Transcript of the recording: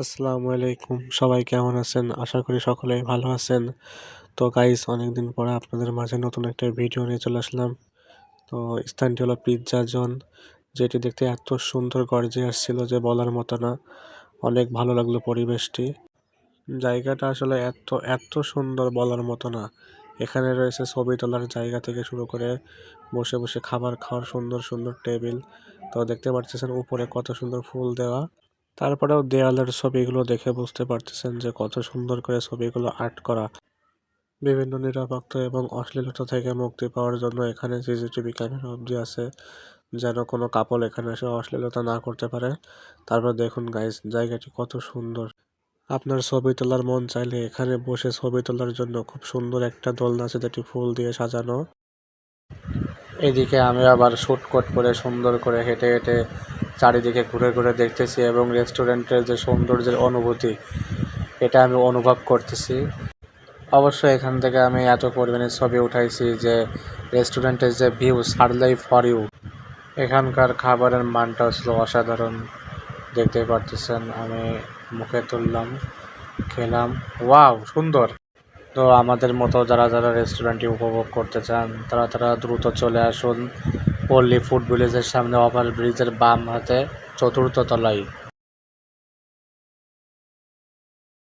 আসসালামু আলাইকুম। সবাই কেমন আছেন? আশা করি সকলেই ভালো আছেন। তো গাইস অনেকদিন পরে আপনাদের মাঝে নতুন একটা ভিডিও নিয়ে চলে আসলাম। তো স্থানটি হলো পিৎজা জোন যেটি দেখতে এত সুন্দর গর্জে আসছিল যে বলার মতো না। অনেক ভালো লাগল পরিবেশটি। জায়গাটা আসলে এত এত সুন্দর বলার মতো না। এখানে রয়েছে ছবি তোলার জায়গা থেকে শুরু করে বসে বসে খাবার খাওয়ার সুন্দর সুন্দর টেবিল। তো দেখতে পাচ্ছেন উপরে কত সুন্দর ফুল দেওয়া। তারপরেও দেয়ালের ছবিগুলো দেখে বুঝতে পারতেছেন যে কত সুন্দর করে ছবিগুলো আর্ট করা। বিভিন্ন নিরাপত্তা এবং অশ্লীলতা থেকে মুক্তি পাওয়ার জন্য এখানে সিসিটিভি ক্যামেরা অবধি আছে, যেন কোনো কাপল এখানে এসে অশ্লীলতা না করতে পারে। তারপর দেখুন গাইস জায়গাটি কত সুন্দর। আপনার ছবি তোলার মন চাইলে এখানে বসে ছবি তোলার জন্য খুব সুন্দর একটা দোলনা আছে যেটি ফুল দিয়ে সাজানো। এদিকে আমি আবার শুট কোট করে সুন্দর করে হেঁটে হেঁটে চারিদিকে ঘুরে ঘুরে দেখতেছি এবং রেস্টুরেন্টের যে সৌন্দর্যের অনুভূতি, এটা আমি অনুভব করতেছি। অবশ্য এখান থেকে আমি এত পরিমাণে ছবি উঠাইছি যে রেস্টুরেন্টের যে ভিউ, সারলাই ফর ইউ, এখানকার খাবারের মানটা ছিল অসাধারণ দেখতে পারতেছেন। আমি মুখে তুললাম, খেলাম। ওয়াও, সুন্দর। তো আমাদের মতো যারা যারা রেস্টুরেন্টটি উপভোগ করতে চান, তারা তারা দ্রুত চলে আসুন। পল্লী ফুড ভিলেজের সামনে ওভার ব্রিজের বাম হাতে চতুর্থ তলায়।